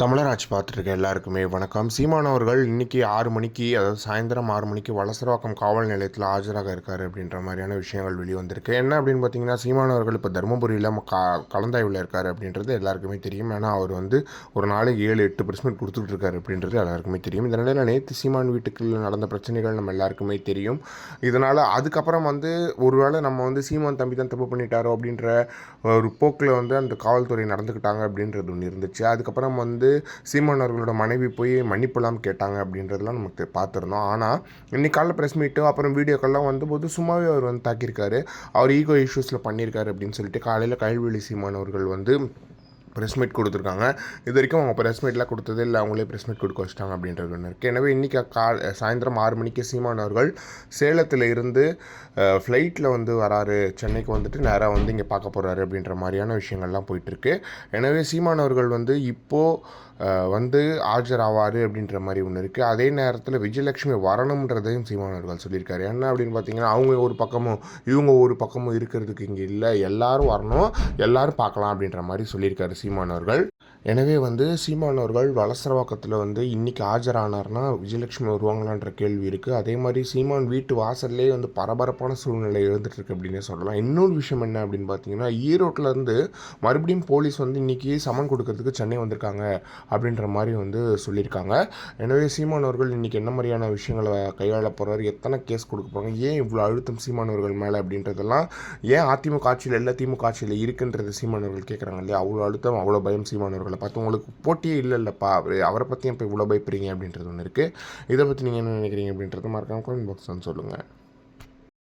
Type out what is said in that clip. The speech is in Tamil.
தமிழராஜ் பார்த்துருக்க எல்லாருக்குமே வணக்கம். சீமானவர்கள் இன்றைக்கி ஆறு மணிக்கு அதாவது சாயந்தரம் ஆறு மணிக்கு வலசரவாக்கம் காவல் நிலையத்தில் ஆஜராக இருக்கார் அப்படின்ற மாதிரியான விஷயங்கள் வெளிவந்திருக்கு. என்ன அப்படின்னு பார்த்தீங்கன்னா சீமானவர்கள் இப்போ தருமபுரியில் க கலந்தாய்வில் இருக்கார் அப்படின்றது எல்லாருக்குமே தெரியும். ஏன்னா அவர் வந்து ஒரு நாளைக்கு ஏழு எட்டு பர்சன்ட் கொடுத்துட்டு இருக்காரு அப்படின்றது எல்லாருக்குமே தெரியும். இந்த நிலையில் நேற்று சீமான் வீட்டுக்கு நடந்த பிரச்சனைகள் நம்ம எல்லாருக்குமே தெரியும். இதனால் அதுக்கப்புறம் வந்து ஒருவேளை நம்ம வந்து சீமான் தம்பி தான் தப்பு பண்ணிட்டாரோ அப்படின்ற ஒரு போக்கில் வந்து அந்த காவல்துறை நடந்துக்கிட்டாங்க அப்படின்றது ஒன்று இருந்துச்சு. அதுக்கப்புறம் வந்து சீமான் அவர்களோட மனைவி போய் மன்னிப்பெல்லாம் கேட்டாங்க அப்படின்றதெல்லாம் நமக்கு பார்த்துருந்தோம். ஆனால் இன்னைக்கு காலைல ப்ரெஸ் மீட்டு அப்புறம் வீடியோக்கள்லாம் வந்தபோது சும்மாவே அவர் வந்து தாக்கியிருக்காரு. அவர் ஈகோ இஷ்யூஸில் பண்ணியிருக்காரு அப்படின்னு சொல்லிட்டு காலையில் கைல்வெளி சீமான் அவர்கள் வந்து ப்ரெஸ் மீட் கொடுத்துருக்காங்க. இது வரைக்கும் அவங்க ப்ரெஸ் மீட்லாம் கொடுத்ததே இல்லை அவங்களே ப்ரெஸ் மீட் கொடுக்க வச்சிட்டாங்க அப்படின்றது ஒன்று இருக்குது எனவே இன்றைக்கி கா சாயந்தரம் ஆறு மணிக்கு சீமான் அவர்கள் சேலத்தில் இருந்து ஃப்ளைட்டில் வந்து வராரு. சென்னைக்கு வந்துட்டு நேராக வந்து இங்கே பார்க்க போகிறாரு அப்படின்ற மாதிரியான விஷயங்கள்லாம் போயிட்டுருக்கு எனவே சீமான் அவர்கள் வந்து இப்போது வந்து ஆஜராவார் அப்படின்ற மாதிரி ஒன்று இருக்குது அதே நேரத்தில் விஜயலட்சுமி வரணுன்றதையும் சீமான் அவர்கள் சொல்லியிருக்காரு. என்ன அப்படின்னு பார்த்தீங்கன்னா அவங்க ஒரு பக்கமும் இவங்க ஒரு பக்கமும் இருக்கிறதுக்கு இங்கே இல்லை. எல்லாரும் வரணும். எல்லாரும் பார்க்கலாம் அப்படின்ற மாதிரி சொல்லியிருக்காரு சீமான் அவர்கள். எனவே வந்து சீமான் அவர்கள் வலசரவாக்கத்தில் வந்து இன்றைக்கி ஆஜரானார்னா விஜயலட்சுமி வருவாங்களான்ற கேள்வி இருக்குது அதே மாதிரி சீமான் வீட்டு வாசல்லே வந்து பரபரப்பான சூழ்நிலை இருந்துகிட்ருக்கு அப்படின்னே சொல்லலாம். இன்னொரு விஷயம் என்ன அப்படின்னு பார்த்தீங்கன்னா ஈரோட்டிலேருந்து மறுபடியும் போலீஸ் வந்து இன்றைக்கி சமன் கொடுக்கறதுக்கு சென்னை வந்திருக்காங்க அப்படின்ற மாதிரி வந்து சொல்லியிருக்காங்க. எனவே சீமான் அவர்கள் இன்றைக்கி என்ன மாதிரியான விஷயங்களை கையாள போகிறார் எத்தனை கேஸ் கொடுக்க போகிறாங்க ஏன் இவ்வளோ அழுத்தம் சீமான் அவர்கள் மேலே அப்படின்றதெல்லாம் ஏன் அதிமுக ஆட்சியில் எல்லா திமுக ஆட்சியில் இருக்குன்றது சீமான் அவர்கள் கேட்குறாங்க இல்லையா? அவ்வளோ அழுத்தம் அவ்வளோ பயம் சீமான் பார்த்து உங்களுக்கு போட்டியே இல்லை இல்லைப்பா அவர் அவரை பற்றி இப்போ இவ்வளோ பயப்படுறீங்க அப்படின்றது ஒன்று இருக்குது இதை பற்றி நீங்கள் என்ன நினைக்கிறீங்க அப்படின்றது மறக்காம கமெண்ட் பாக்ஸ் வந்து சொல்லுங்கள்